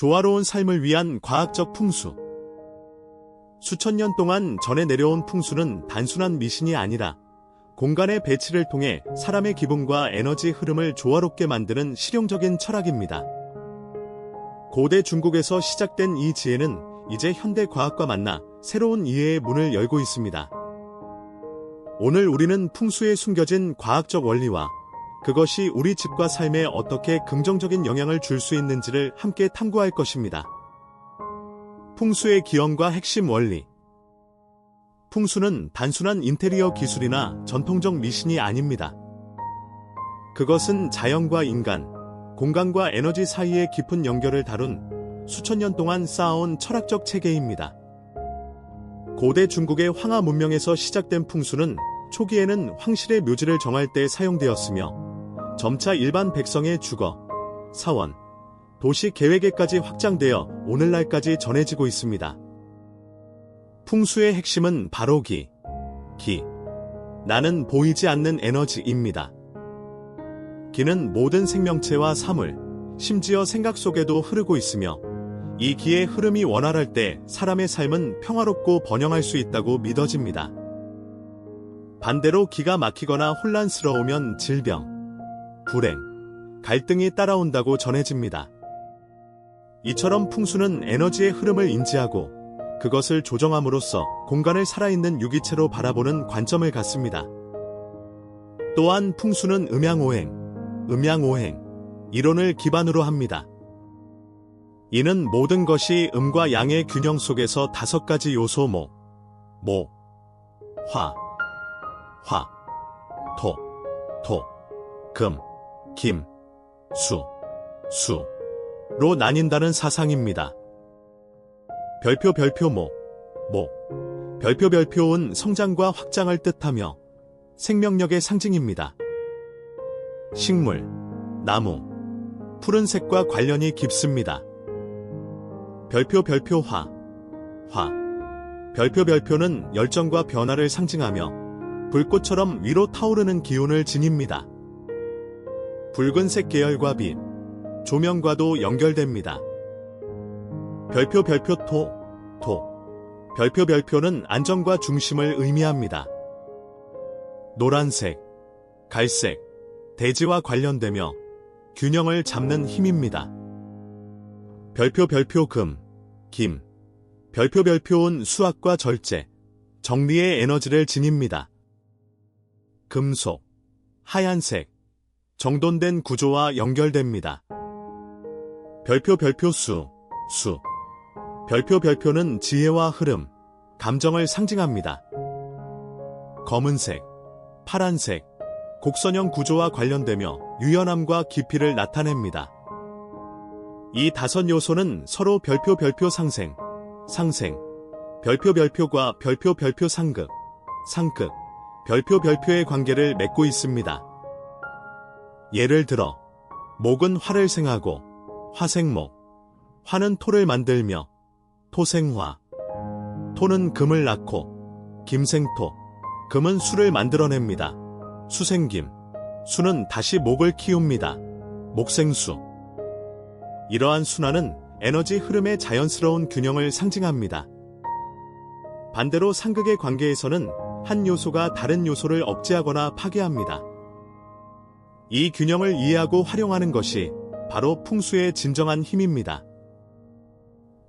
조화로운 삶을 위한 과학적 풍수. 수천 년 동안 전해 내려온 풍수는 단순한 미신이 아니라 공간의 배치를 통해 사람의 기분과 에너지 흐름을 조화롭게 만드는 실용적인 철학입니다. 고대 중국에서 시작된 이 지혜는 이제 현대 과학과 만나 새로운 이해의 문을 열고 있습니다. 오늘 우리는 풍수에 숨겨진 과학적 원리와 그것이 우리 집과 삶에 어떻게 긍정적인 영향을 줄 수 있는지를 함께 탐구할 것입니다. 풍수의 기원과 핵심 원리. 풍수는 단순한 인테리어 기술이나 전통적 미신이 아닙니다. 그것은 자연과 인간, 공간과 에너지 사이의 깊은 연결을 다룬 수천 년 동안 쌓아온 철학적 체계입니다. 고대 중국의 황하 문명에서 시작된 풍수는 초기에는 황실의 묘지를 정할 때 사용되었으며 점차 일반 백성의 주거, 사원, 도시 계획에까지 확장되어 오늘날까지 전해지고 있습니다. 풍수의 핵심은 바로 기, 기. 나는 보이지 않는 에너지입니다. 기는 모든 생명체와 사물, 심지어 생각 속에도 흐르고 있으며 이 기의 흐름이 원활할 때 사람의 삶은 평화롭고 번영할 수 있다고 믿어집니다. 반대로 기가 막히거나 혼란스러우면 질병, 불행, 갈등이 따라온다고 전해집니다. 이처럼 풍수는 에너지의 흐름을 인지하고 그것을 조정함으로써 공간을 살아있는 유기체로 바라보는 관점을 갖습니다. 또한 풍수는 음양오행, 음양오행, 이론을 기반으로 합니다. 이는 모든 것이 음과 양의 균형 속에서 다섯 가지 요소 모, 모, 화, 화, 토, 토, 금, 김, 수, 수로 나뉜다는 사상입니다. 별표 별표 모, 모. 별표 별표은 성장과 확장을 뜻하며 생명력의 상징입니다. 식물, 나무, 푸른색과 관련이 깊습니다. 별표 별표 화, 화. 별표 별표는 열정과 변화를 상징하며 불꽃처럼 위로 타오르는 기운을 지닙니다. 붉은색 계열과 빛, 조명과도 연결됩니다. 별표 별표 토, 토. 별표 별표는 안정과 중심을 의미합니다. 노란색, 갈색, 대지와 관련되며 균형을 잡는 힘입니다. 별표 별표 금, 김. 별표 별표은 수학과 절제, 정리의 에너지를 지닙니다. 금속, 하얀색, 정돈된 구조와 연결됩니다. 별표 별표 수, 수. 별표 별표는 지혜와 흐름, 감정을 상징합니다. 검은색, 파란색, 곡선형 구조와 관련되며 유연함과 깊이를 나타냅니다. 이 다섯 요소는 서로 별표 별표 상생, 상생, 별표 별표과 별표 별표 상극, 상극, 별표 별표의 관계를 맺고 있습니다. 예를 들어, 목은 화를 생하고 화생목, 화는 토를 만들며 토생화. 토는 금을 낳고 김생토. 금은 수를 만들어냅니다. 수생김. 수는 다시 목을 키웁니다. 목생수. 이러한 순환은 에너지 흐름의 자연스러운 균형을 상징합니다. 반대로 상극의 관계에서는 한 요소가 다른 요소를 억제하거나 파괴합니다. 이 균형을 이해하고 활용하는 것이 바로 풍수의 진정한 힘입니다.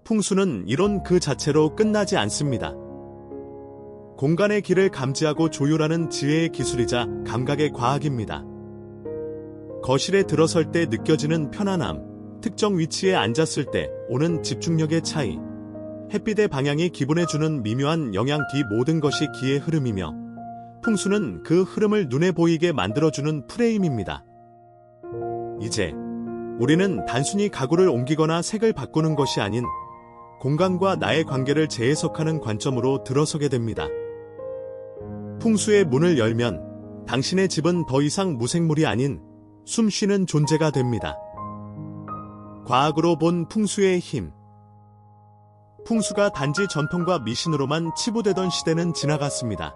풍수는 이론 그 자체로 끝나지 않습니다. 공간의 길을 감지하고 조율하는 지혜의 기술이자 감각의 과학입니다. 거실에 들어설 때 느껴지는 편안함, 특정 위치에 앉았을 때 오는 집중력의 차이, 햇빛의 방향이 기분에 주는 미묘한 영향 뒤 모든 것이 기의 흐름이며 풍수는 그 흐름을 눈에 보이게 만들어주는 프레임입니다. 이제 우리는 단순히 가구를 옮기거나 색을 바꾸는 것이 아닌 공간과 나의 관계를 재해석하는 관점으로 들어서게 됩니다. 풍수의 문을 열면 당신의 집은 더 이상 무생물이 아닌 숨 쉬는 존재가 됩니다. 과학으로 본 풍수의 힘. 풍수가 단지 전통과 미신으로만 치부되던 시대는 지나갔습니다.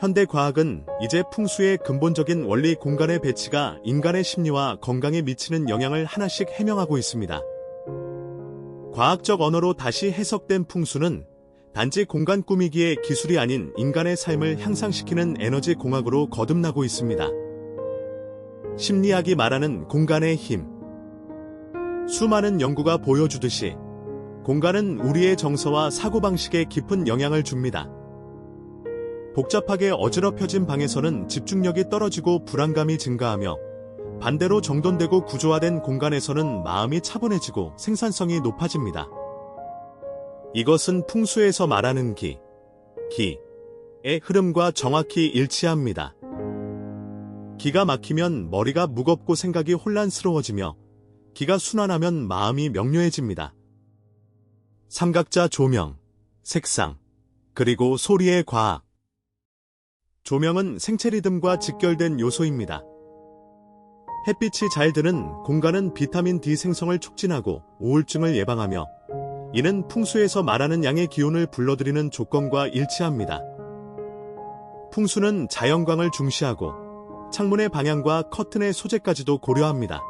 현대 과학은 이제 풍수의 근본적인 원리 공간의 배치가 인간의 심리와 건강에 미치는 영향을 하나씩 해명하고 있습니다. 과학적 언어로 다시 해석된 풍수는 단지 공간 꾸미기의 기술이 아닌 인간의 삶을 향상시키는 에너지 공학으로 거듭나고 있습니다. 심리학이 말하는 공간의 힘. 수많은 연구가 보여주듯이 공간은 우리의 정서와 사고방식에 깊은 영향을 줍니다. 복잡하게 어지럽혀진 방에서는 집중력이 떨어지고 불안감이 증가하며 반대로 정돈되고 구조화된 공간에서는 마음이 차분해지고 생산성이 높아집니다. 이것은 풍수에서 말하는 기, 기의 흐름과 정확히 일치합니다. 기가 막히면 머리가 무겁고 생각이 혼란스러워지며 기가 순환하면 마음이 명료해집니다. 삼각자 조명, 색상, 그리고 소리의 과학. 조명은 생체 리듬과 직결된 요소입니다. 햇빛이 잘 드는 공간은 비타민 D 생성을 촉진하고 우울증을 예방하며 이는 풍수에서 말하는 양의 기온을 불러들이는 조건과 일치합니다. 풍수는 자연광을 중시하고 창문의 방향과 커튼의 소재까지도 고려합니다.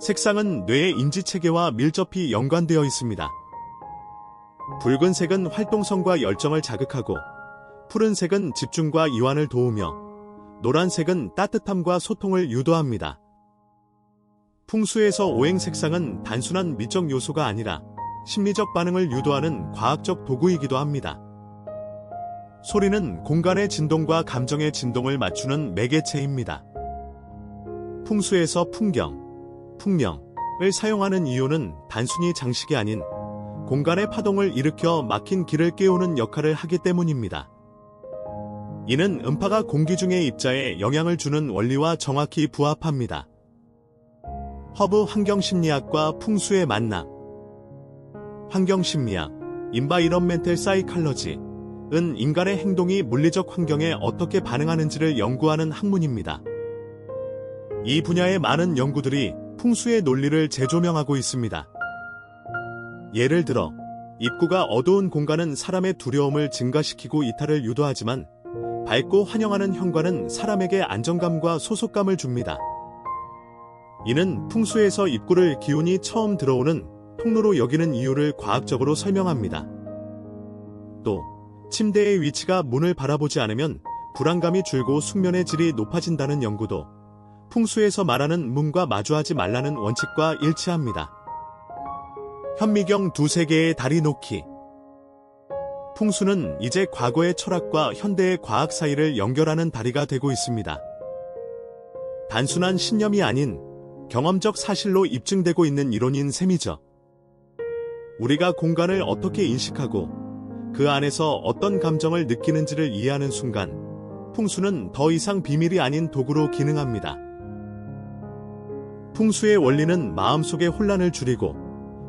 색상은 뇌의 인지체계와 밀접히 연관되어 있습니다. 붉은색은 활동성과 열정을 자극하고 푸른색은 집중과 이완을 도우며 노란색은 따뜻함과 소통을 유도합니다. 풍수에서 오행 색상은 단순한 미적 요소가 아니라 심리적 반응을 유도하는 과학적 도구이기도 합니다. 소리는 공간의 진동과 감정의 진동을 맞추는 매개체입니다. 풍수에서 풍경, 풍명을 사용하는 이유는 단순히 장식이 아닌 공간의 파동을 일으켜 막힌 길을 깨우는 역할을 하기 때문입니다. 이는 음파가 공기 중의 입자에 영향을 주는 원리와 정확히 부합합니다. 허브 환경심리학과 풍수의 만남 환경심리학, 인바이런멘탈 사이칼러지 은 인간의 행동이 물리적 환경에 어떻게 반응하는지를 연구하는 학문입니다. 이 분야의 많은 연구들이 풍수의 논리를 재조명하고 있습니다. 예를 들어, 입구가 어두운 공간은 사람의 두려움을 증가시키고 이탈을 유도하지만 밝고 환영하는 현관은 사람에게 안정감과 소속감을 줍니다. 이는 풍수에서 입구를 기운이 처음 들어오는 통로로 여기는 이유를 과학적으로 설명합니다. 또 침대의 위치가 문을 바라보지 않으면 불안감이 줄고 숙면의 질이 높아진다는 연구도 풍수에서 말하는 문과 마주하지 말라는 원칙과 일치합니다. 현미경 두세 개의 다리 놓기 풍수는 이제 과거의 철학과 현대의 과학 사이를 연결하는 다리가 되고 있습니다. 단순한 신념이 아닌 경험적 사실로 입증되고 있는 이론인 셈이죠. 우리가 공간을 어떻게 인식하고 그 안에서 어떤 감정을 느끼는지를 이해하는 순간 풍수는 더 이상 비밀이 아닌 도구로 기능합니다. 풍수의 원리는 마음속의 혼란을 줄이고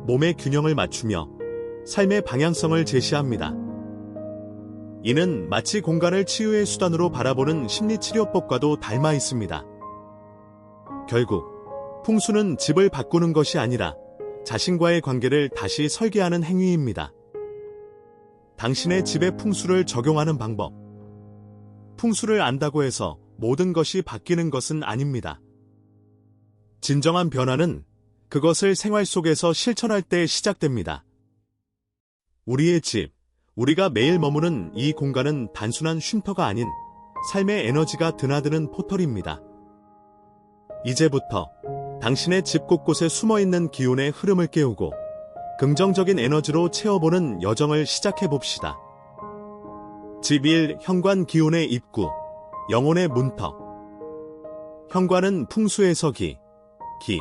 몸의 균형을 맞추며 삶의 방향성을 제시합니다. 이는 마치 공간을 치유의 수단으로 바라보는 심리치료법과도 닮아 있습니다. 결국 풍수는 집을 바꾸는 것이 아니라 자신과의 관계를 다시 설계하는 행위입니다. 당신의 집의 풍수를 적용하는 방법. 풍수를 안다고 해서 모든 것이 바뀌는 것은 아닙니다. 진정한 변화는 그것을 생활 속에서 실천할 때 시작됩니다. 우리의 집, 우리가 매일 머무는 이 공간은 단순한 쉼터가 아닌 삶의 에너지가 드나드는 포털입니다. 이제부터 당신의 집 곳곳에 숨어 있는 기운의 흐름을 깨우고 긍정적인 에너지로 채워보는 여정을 시작해 봅시다. 집 1 현관 기운의 입구, 영혼의 문턱. 현관은 풍수에서 기, 기,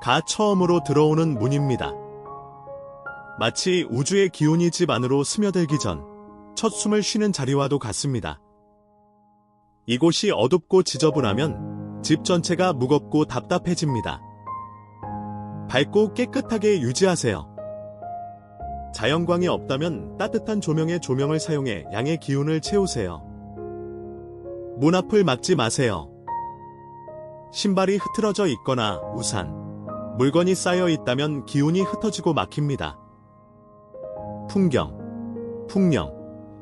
가 처음으로 들어오는 문입니다. 마치 우주의 기운이 집 안으로 스며들기 전 첫 숨을 쉬는 자리와도 같습니다. 이곳이 어둡고 지저분하면 집 전체가 무겁고 답답해집니다. 밝고 깨끗하게 유지하세요. 자연광이 없다면 따뜻한 조명의 조명을 사용해 양의 기운을 채우세요. 문 앞을 막지 마세요. 신발이 흐트러져 있거나 우산, 물건이 쌓여 있다면 기운이 흩어지고 막힙니다. 풍경, 풍령,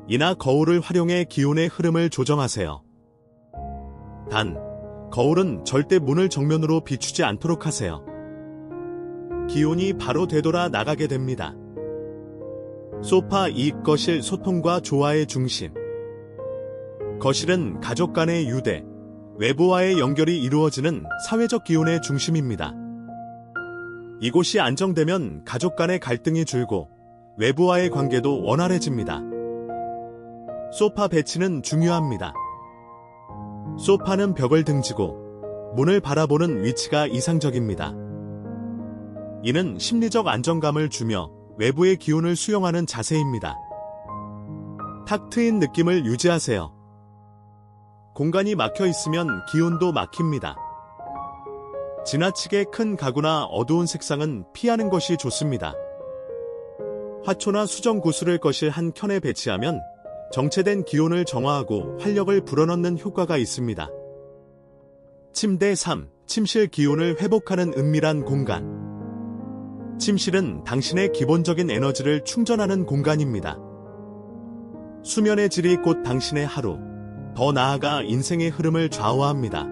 이나 거울을 활용해 기운의 흐름을 조정하세요. 단, 거울은 절대 문을 정면으로 비추지 않도록 하세요. 기운이 바로 되돌아 나가게 됩니다. 소파 이익 거실 소통과 조화의 중심. 거실은 가족 간의 유대, 외부와의 연결이 이루어지는 사회적 기운의 중심입니다. 이곳이 안정되면 가족 간의 갈등이 줄고 외부와의 관계도 원활해집니다. 소파 배치는 중요합니다. 소파는 벽을 등지고 문을 바라보는 위치가 이상적입니다. 이는 심리적 안정감을 주며 외부의 기운을 수용하는 자세입니다. 탁 트인 느낌을 유지하세요. 공간이 막혀 있으면 기운도 막힙니다. 지나치게 큰 가구나 어두운 색상은 피하는 것이 좋습니다. 화초나 수정 구슬을 거실 한 켠에 배치하면 정체된 기운을 정화하고 활력을 불어넣는 효과가 있습니다. 침대 3. 침실 기운을 회복하는 은밀한 공간. 침실은 당신의 기본적인 에너지를 충전하는 공간입니다. 수면의 질이 곧 당신의 하루, 더 나아가 인생의 흐름을 좌우합니다.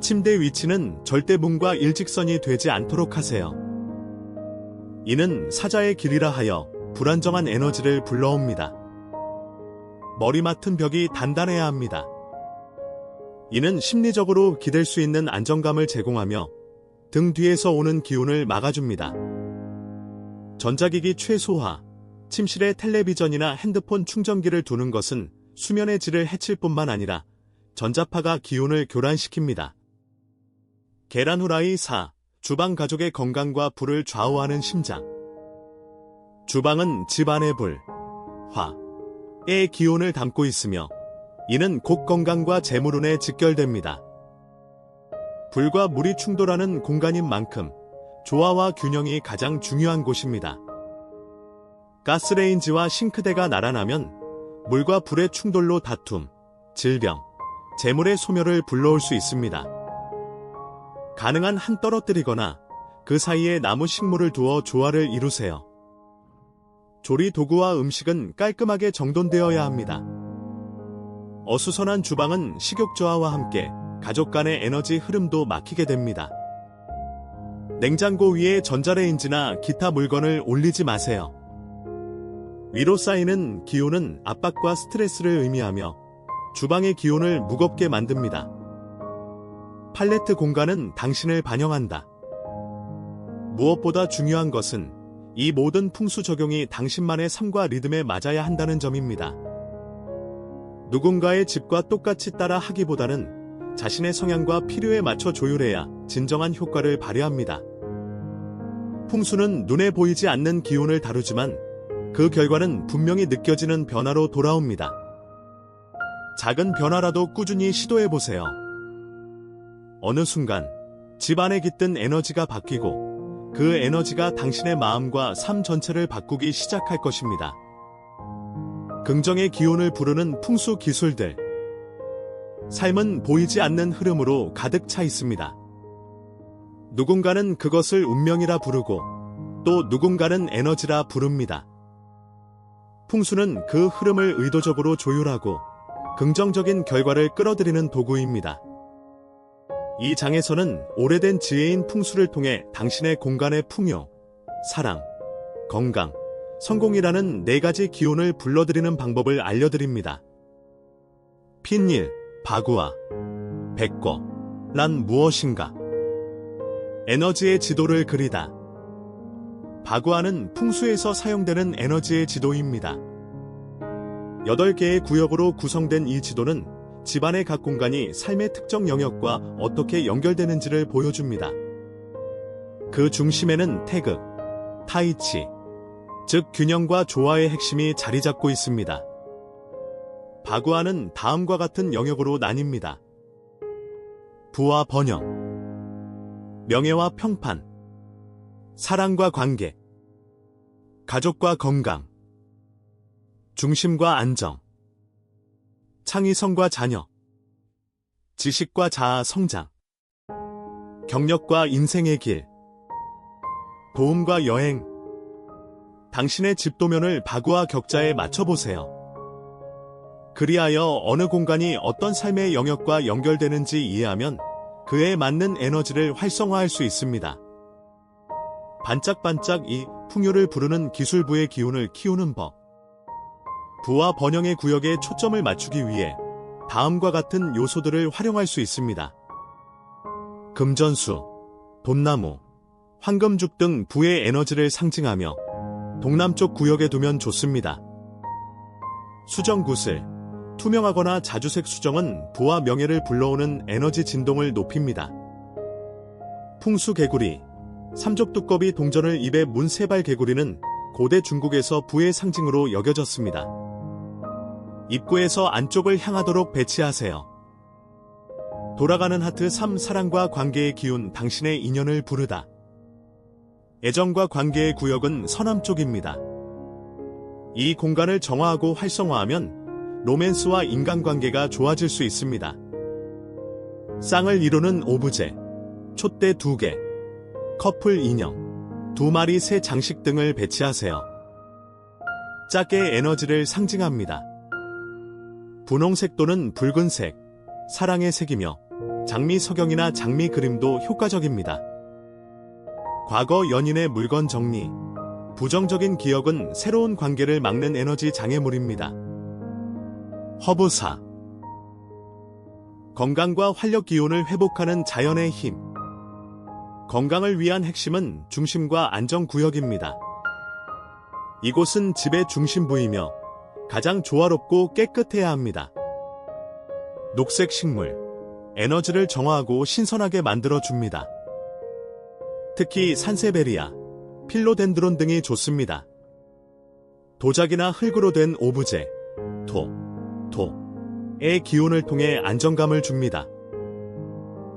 침대 위치는 절대 문과 일직선이 되지 않도록 하세요. 이는 사자의 길이라 하여 불안정한 에너지를 불러옵니다. 머리 맡은 벽이 단단해야 합니다. 이는 심리적으로 기댈 수 있는 안정감을 제공하며 등 뒤에서 오는 기운을 막아줍니다. 전자기기 최소화, 침실에 텔레비전이나 핸드폰 충전기를 두는 것은 수면의 질을 해칠 뿐만 아니라 전자파가 기운을 교란시킵니다. 계란 후라이 4. 주방 가족의 건강과 불을 좌우하는 심장. 주방은 집안의 불, 화, 의 기운을 담고 있으며 이는 곡 건강과 재물운에 직결됩니다. 불과 물이 충돌하는 공간인 만큼 조화와 균형이 가장 중요한 곳입니다. 가스레인지와 싱크대가 날아나면 물과 불의 충돌로 다툼, 질병, 재물의 소멸을 불러올 수 있습니다. 가능한 한 떨어뜨리거나 그 사이에 나무 식물을 두어 조화를 이루세요. 조리 도구와 음식은 깔끔하게 정돈되어야 합니다. 어수선한 주방은 식욕 저하와 함께 가족 간의 에너지 흐름도 막히게 됩니다. 냉장고 위에 전자레인지나 기타 물건을 올리지 마세요. 위로 쌓이는 기운은 압박과 스트레스를 의미하며 주방의 기운을 무겁게 만듭니다. 팔레트 공간은 당신을 반영한다. 무엇보다 중요한 것은 이 모든 풍수 적용이 당신만의 삶과 리듬에 맞아야 한다는 점입니다. 누군가의 집과 똑같이 따라 하기보다는 자신의 성향과 필요에 맞춰 조율해야 진정한 효과를 발휘합니다. 풍수는 눈에 보이지 않는 기운을 다루지만 그 결과는 분명히 느껴지는 변화로 돌아옵니다. 작은 변화라도 꾸준히 시도해보세요. 어느 순간 집안에 깃든 에너지가 바뀌고 그 에너지가 당신의 마음과 삶 전체를 바꾸기 시작할 것입니다. 긍정의 기운을 부르는 풍수 기술들. 삶은 보이지 않는 흐름으로 가득 차 있습니다. 누군가는 그것을 운명이라 부르고 또 누군가는 에너지라 부릅니다. 풍수는 그 흐름을 의도적으로 조율하고 긍정적인 결과를 끌어들이는 도구입니다. 이 장에서는 오래된 지혜인 풍수를 통해 당신의 공간의 풍요, 사랑, 건강, 성공이라는 네 가지 기운을 불러들이는 방법을 알려드립니다. 핀일, 바구아, 백거, 란 무엇인가? 에너지의 지도를 그리다. 바구아는 풍수에서 사용되는 에너지의 지도입니다. 8개의 구역으로 구성된 이 지도는 집안의 각 공간이 삶의 특정 영역과 어떻게 연결되는지를 보여줍니다. 그 중심에는 태극, 타이치, 즉 균형과 조화의 핵심이 자리 잡고 있습니다. 바구아는 다음과 같은 영역으로 나뉩니다. 부와 번영, 명예와 평판, 사랑과 관계, 가족과 건강, 중심과 안정, 창의성과 자녀, 지식과 자아 성장, 경력과 인생의 길, 도움과 여행, 당신의 집도면을 바구와 격자에 맞춰보세요. 그리하여 어느 공간이 어떤 삶의 영역과 연결되는지 이해하면 그에 맞는 에너지를 활성화할 수 있습니다. 반짝반짝 이 풍요를 부르는 기술부의 기운을 키우는 법. 부와 번영의 구역에 초점을 맞추기 위해 다음과 같은 요소들을 활용할 수 있습니다. 금전수, 돈나무, 황금죽 등 부의 에너지를 상징하며 동남쪽 구역에 두면 좋습니다. 수정구슬, 투명하거나 자주색 수정은 부와 명예를 불러오는 에너지 진동을 높입니다. 풍수개구리, 삼족두꺼비 동전을 입에 문 세발 개구리는 고대 중국에서 부의 상징으로 여겨졌습니다. 입구에서 안쪽을 향하도록 배치하세요. 돌아가는 하트 3 사랑과 관계의 기운 당신의 인연을 부르다. 애정과 관계의 구역은 서남쪽입니다. 이 공간을 정화하고 활성화하면 로맨스와 인간관계가 좋아질 수 있습니다. 쌍을 이루는 오브제, 촛대 2개, 커플 인형, 두 마리 새 장식 등을 배치하세요. 짝의 에너지를 상징합니다. 분홍색 또는 붉은색, 사랑의 색이며 장미 석영이나 장미 그림도 효과적입니다. 과거 연인의 물건 정리, 부정적인 기억은 새로운 관계를 막는 에너지 장애물입니다. 허브사 건강과 활력 기운을 회복하는 자연의 힘 건강을 위한 핵심은 중심과 안정 구역입니다. 이곳은 집의 중심부이며 가장 조화롭고 깨끗해야 합니다. 녹색 식물, 에너지를 정화하고 신선하게 만들어줍니다. 특히 산세베리아, 필로덴드론 등이 좋습니다. 도자기나 흙으로 된 오브제, 토, 토의 기운을 통해 안정감을 줍니다.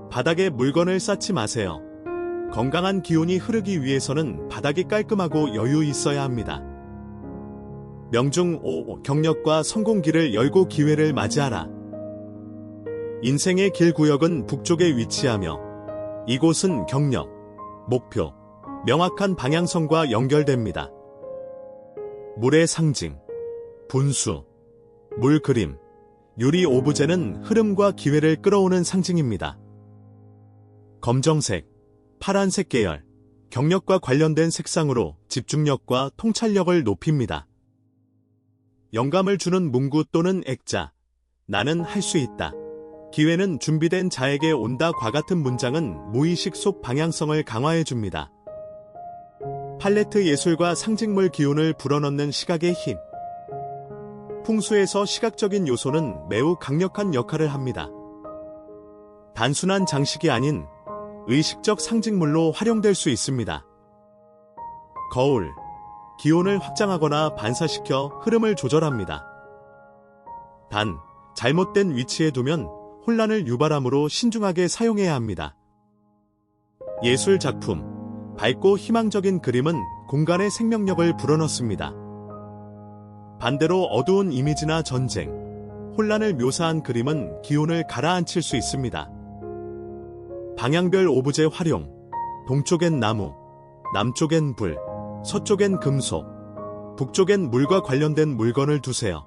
바닥에 물건을 쌓지 마세요. 건강한 기운이 흐르기 위해서는 바닥이 깔끔하고 여유 있어야 합니다. 명중 5. 경력과 성공기를 열고 기회를 맞이하라. 인생의 길 구역은 북쪽에 위치하며 이곳은 경력, 목표, 명확한 방향성과 연결됩니다. 물의 상징, 분수, 물 그림, 유리 오브제는 흐름과 기회를 끌어오는 상징입니다. 검정색, 파란색 계열, 경력과 관련된 색상으로 집중력과 통찰력을 높입니다. 영감을 주는 문구 또는 액자, 나는 할 수 있다. 기회는 준비된 자에게 온다과 같은 문장은 무의식 속 방향성을 강화해 줍니다. 팔레트 예술과 상징물 기운을 불어넣는 시각의 힘. 풍수에서 시각적인 요소는 매우 강력한 역할을 합니다. 단순한 장식이 아닌 의식적 상징물로 활용될 수 있습니다. 거울, 기온을 확장하거나 반사시켜 흐름을 조절합니다. 단, 잘못된 위치에 두면 혼란을 유발하므로 신중하게 사용해야 합니다. 예술 작품, 밝고 희망적인 그림은 공간의 생명력을 불어넣습니다. 반대로 어두운 이미지나 전쟁, 혼란을 묘사한 그림은 기온을 가라앉힐 수 있습니다. 방향별 오브제 활용, 동쪽엔 나무, 남쪽엔 불, 서쪽엔 금속, 북쪽엔 물과 관련된 물건을 두세요.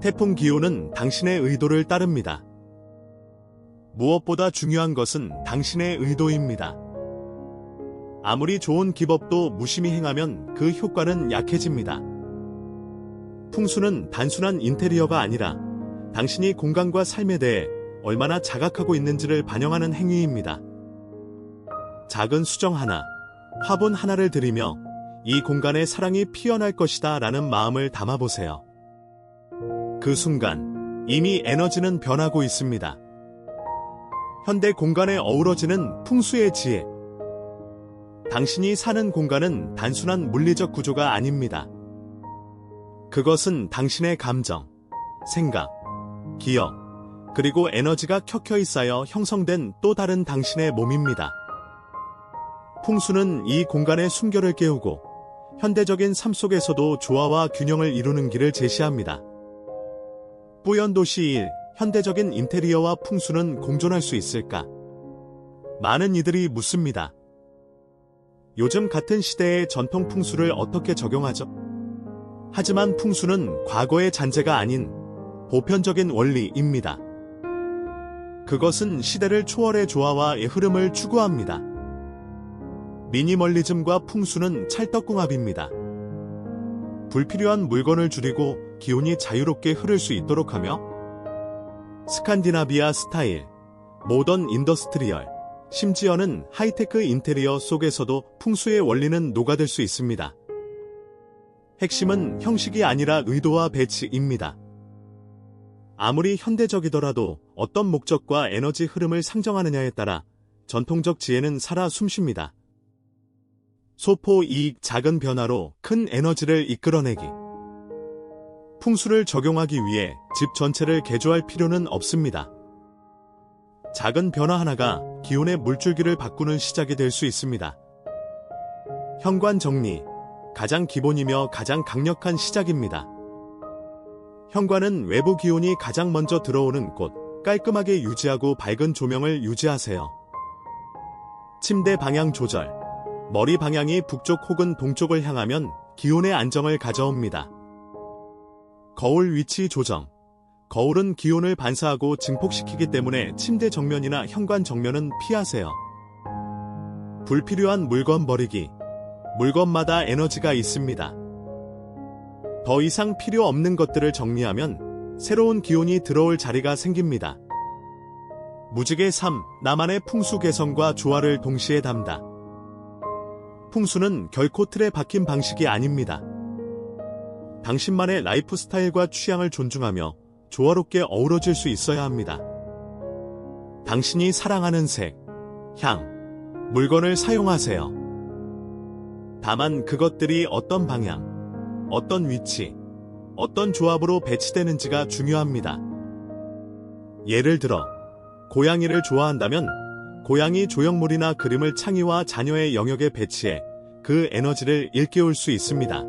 태풍 기온은 당신의 의도를 따릅니다. 무엇보다 중요한 것은 당신의 의도입니다. 아무리 좋은 기법도 무심히 행하면 그 효과는 약해집니다. 풍수는 단순한 인테리어가 아니라 당신이 공간과 삶에 대해 얼마나 자각하고 있는지를 반영하는 행위입니다. 작은 수정 하나, 화분 하나를 드리며 이 공간에 사랑이 피어날 것이다 라는 마음을 담아보세요. 그 순간 이미 에너지는 변하고 있습니다. 현대 공간에 어우러지는 풍수의 지혜. 당신이 사는 공간은 단순한 물리적 구조가 아닙니다. 그것은 당신의 감정, 생각, 기억, 그리고 에너지가 켜켜이 쌓여 형성된 또 다른 당신의 몸입니다. 풍수는 이 공간의 숨결을 깨우고 현대적인 삶 속에서도 조화와 균형을 이루는 길을 제시합니다. 뿌연 도시 1. 현대적인 인테리어와 풍수는 공존할 수 있을까? 많은 이들이 묻습니다. 요즘 같은 시대의 전통 풍수를 어떻게 적용하죠? 하지만 풍수는 과거의 잔재가 아닌 보편적인 원리입니다. 그것은 시대를 초월해 조화와 흐름을 추구합니다. 미니멀리즘과 풍수는 찰떡궁합입니다. 불필요한 물건을 줄이고 기온이 자유롭게 흐를 수 있도록 하며 스칸디나비아 스타일, 모던 인더스트리얼, 심지어는 하이테크 인테리어 속에서도 풍수의 원리는 녹아들 수 있습니다. 핵심은 형식이 아니라 의도와 배치입니다. 아무리 현대적이더라도 어떤 목적과 에너지 흐름을 상정하느냐에 따라 전통적 지혜는 살아 숨쉽니다. 소포 이익 작은 변화로 큰 에너지를 이끌어내기. 풍수를 적용하기 위해 집 전체를 개조할 필요는 없습니다. 작은 변화 하나가 기온의 물줄기를 바꾸는 시작이 될 수 있습니다. 현관 정리, 가장 기본이며 가장 강력한 시작입니다. 현관은 외부 기온이 가장 먼저 들어오는 곳, 깔끔하게 유지하고 밝은 조명을 유지하세요. 침대 방향 조절, 머리 방향이 북쪽 혹은 동쪽을 향하면 기온의 안정을 가져옵니다. 거울 위치 조정. 거울은 기온을 반사하고 증폭시키기 때문에 침대 정면이나 현관 정면은 피하세요. 불필요한 물건 버리기. 물건마다 에너지가 있습니다. 더 이상 필요 없는 것들을 정리하면 새로운 기온이 들어올 자리가 생깁니다. 무지개 3. 나만의 풍수 개성과 조화를 동시에 담다. 풍수는 결코 틀에 박힌 방식이 아닙니다. 당신만의 라이프 스타일과 취향을 존중하며 조화롭게 어우러질 수 있어야 합니다. 당신이 사랑하는 색, 향, 물건을 사용하세요. 다만 그것들이 어떤 방향, 어떤 위치, 어떤 조합으로 배치되는지가 중요합니다. 예를 들어, 고양이를 좋아한다면 고양이 조형물이나 그림을 창의와 자녀의 영역에 배치해 그 에너지를 일깨울 수 있습니다.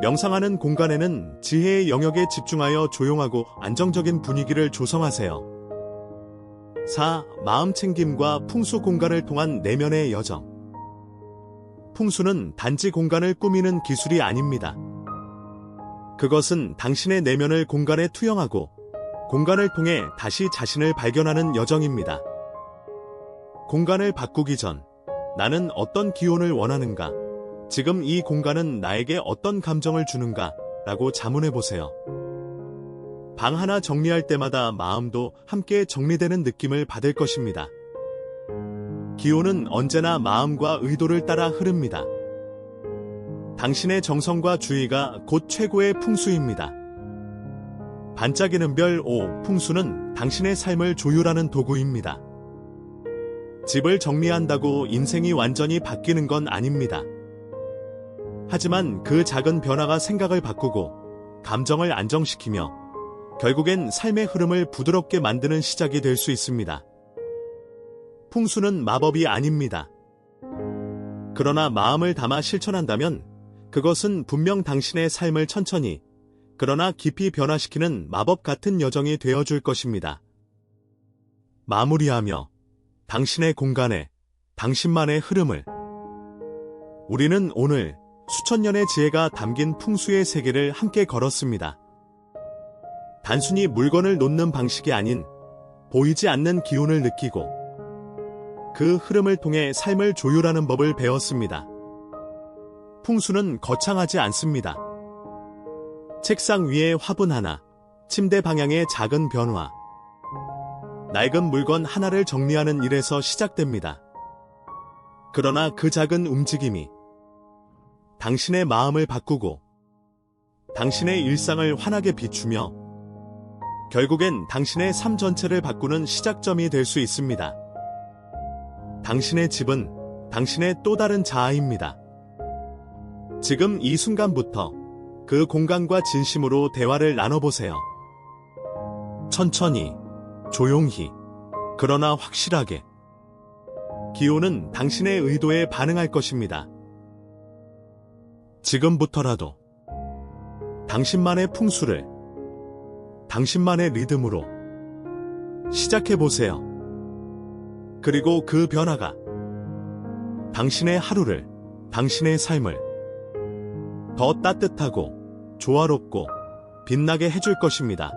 명상하는 공간에는 지혜의 영역에 집중하여 조용하고 안정적인 분위기를 조성하세요. 4. 마음 챙김과 풍수 공간을 통한 내면의 여정. 풍수는 단지 공간을 꾸미는 기술이 아닙니다. 그것은 당신의 내면을 공간에 투영하고 공간을 통해 다시 자신을 발견하는 여정입니다. 공간을 바꾸기 전 나는 어떤 기온을 원하는가? 지금 이 공간은 나에게 어떤 감정을 주는가? 라고 자문해 보세요. 방 하나 정리할 때마다 마음도 함께 정리되는 느낌을 받을 것입니다. 기온은 언제나 마음과 의도를 따라 흐릅니다. 당신의 정성과 주의가 곧 최고의 풍수입니다. 반짝이는 별 5. 풍수는 당신의 삶을 조율하는 도구입니다. 집을 정리한다고 인생이 완전히 바뀌는 건 아닙니다. 하지만 그 작은 변화가 생각을 바꾸고 감정을 안정시키며 결국엔 삶의 흐름을 부드럽게 만드는 시작이 될 수 있습니다. 풍수는 마법이 아닙니다. 그러나 마음을 담아 실천한다면 그것은 분명 당신의 삶을 천천히 그러나 깊이 변화시키는 마법 같은 여정이 되어줄 것입니다. 마무리하며 당신의 공간에 당신만의 흐름을 우리는 오늘 수천 년의 지혜가 담긴 풍수의 세계를 함께 걸었습니다. 단순히 물건을 놓는 방식이 아닌 보이지 않는 기운을 느끼고 그 흐름을 통해 삶을 조율하는 법을 배웠습니다. 풍수는 거창하지 않습니다. 책상 위에 화분 하나, 침대 방향의 작은 변화, 낡은 물건 하나를 정리하는 일에서 시작됩니다. 그러나 그 작은 움직임이 당신의 마음을 바꾸고 당신의 일상을 환하게 비추며 결국엔 당신의 삶 전체를 바꾸는 시작점이 될 수 있습니다. 당신의 집은 당신의 또 다른 자아입니다. 지금 이 순간부터 그 공간과 진심으로 대화를 나눠보세요. 천천히 조용히, 그러나 확실하게. 기호는 당신의 의도에 반응할 것입니다. 지금부터라도 당신만의 풍수를 당신만의 리듬으로 시작해보세요. 그리고 그 변화가 당신의 하루를, 당신의 삶을 더 따뜻하고 조화롭고 빛나게 해줄 것입니다.